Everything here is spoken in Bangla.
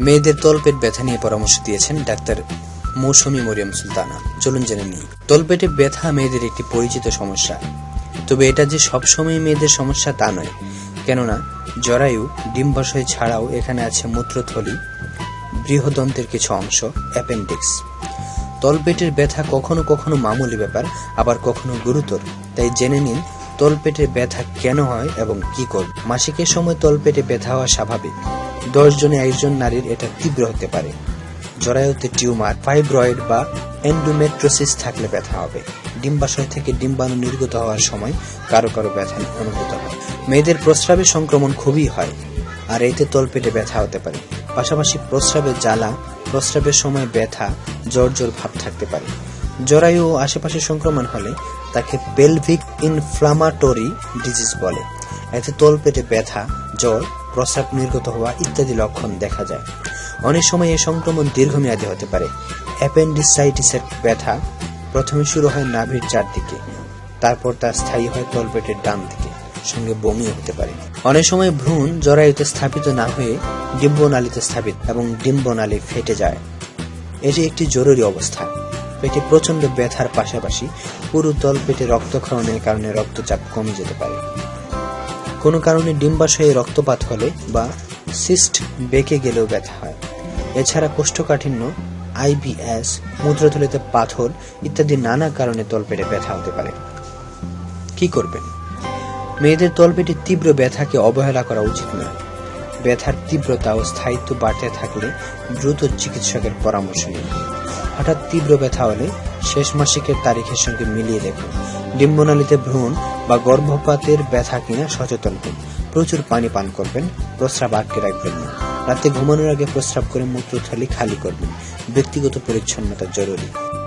মেয়েদের তলপেট ব্যথা নিয়ে পরামর্শ দিয়েছেন ডাক্তার মৌসুমী মরিয়ম সুলতানা। চলুন জেনে নিই। তলপেটে ব্যথা মেয়েদের একটি পরিচিত সমস্যা। তবে এটা যে সবসময় মেয়েদের সমস্যা তা নয়। কেননা, জরায়ু, ডিম্বাশয় ছাড়াও এখানে আছে মূত্রথলি, বৃহদন্তের কিছু অংশ, অ্যাপেন্ডিক্স। তলপেটের ব্যথা কখনো কখনো মামুলি ব্যাপার, আবার কখনো গুরুতর। তাই জেনে নিন তলপেটের ব্যথা কেন হয় এবং কি করবে। মাসিকের সময় তলপেটে ব্যথা হওয়া স্বাভাবিক। দশ জনে একজন নারীর এটা তীব্র হতে পারে। জরায়ুতে টিউমার, ফাইব্রয়েড বা এন্ডোমেট্রোসিস থাকলে ব্যথা হবে। ডিম্বাশয় থেকে ডিম্বাণু নির্গত হওয়ার সময় কারও কারও ব্যথা অনুভূত হয়। মেয়েদের প্রস্রাবে সংক্রমণ খুবই হয়, আর এতে তলপেটে ব্যথা হতে পারে। পাশাপাশি প্রস্রাবে জ্বালা, প্রস্রাবের সময় ব্যথা, জ্বর জ্বর ভাব থাকতে পারে। জরায়ু ও আশেপাশে সংক্রমণ হলে তাকে পেলভিক ইনফ্লামাটরি ডিজিজ বলে। এতে তলপেটে ব্যথা, জ্বর প্রস্রাব নির্গত হওয়া ইত্যাদি লক্ষণ দেখা যায়। অনেক সময় এই সংক্রমণ দীর্ঘমেয়াদী হতে পারে। অ্যাপেন্ডিসাইটিসের ব্যথা প্রথমে শুরু হয় নাভির চারদিকে, তারপর তা স্থায়ী হয় তলপেটের ডান দিকে সঙ্গে বমিও হতে পারে। অনেক সময় ভ্রূণ জরায়ুতে স্থাপিত না হয়ে ডিম্বনালীতে স্থাপিত এবং ডিম্বনালী ফেটে যায়। এটি একটি জরুরি অবস্থা। পেটে প্রচণ্ড ব্যথার পাশাপাশি পুরো তল পেটে রক্তক্ষরণের কারণে রক্তচাপ কমে যেতে পারে। কোনো কারণে ডিম্বাশয়ে রক্তপাত হলে বা সিস্ট বেঁকে গেলেও ব্যথা হয়। এছাড়া কোষ্ঠকাঠিন্য আইবিএস মূত্রথলিতে পাথর ইত্যাদি নানা কারণে তলপেটে ব্যথা হতে পারে। কি করবেন? মেয়েদের তলপেটে তীব্র ব্যথাকে অবহেলা করা উচিত নয়। ব্যথার তীব্রতা ও স্থায়িত্ব বাড়তে থাকলে দ্রুত চিকিৎসকের পরামর্শ নিন। হঠাৎ তীব্র ব্যথা হলে শেষ মাসিকের তারিখের সঙ্গে মিলিয়ে দেখুন। ডিম্বনালীতে ভ্রূণ বা গর্ভপাতের ব্যথা কিনা সচেতন হন। প্রচুর পানি পান করবেন, প্রস্রাব আটকে রাখবেন না। রাতে ঘুমানোর আগে প্রস্রাব করে মূত্রথলি খালি করবেন। ব্যক্তিগত পরিচ্ছন্নতা জরুরি।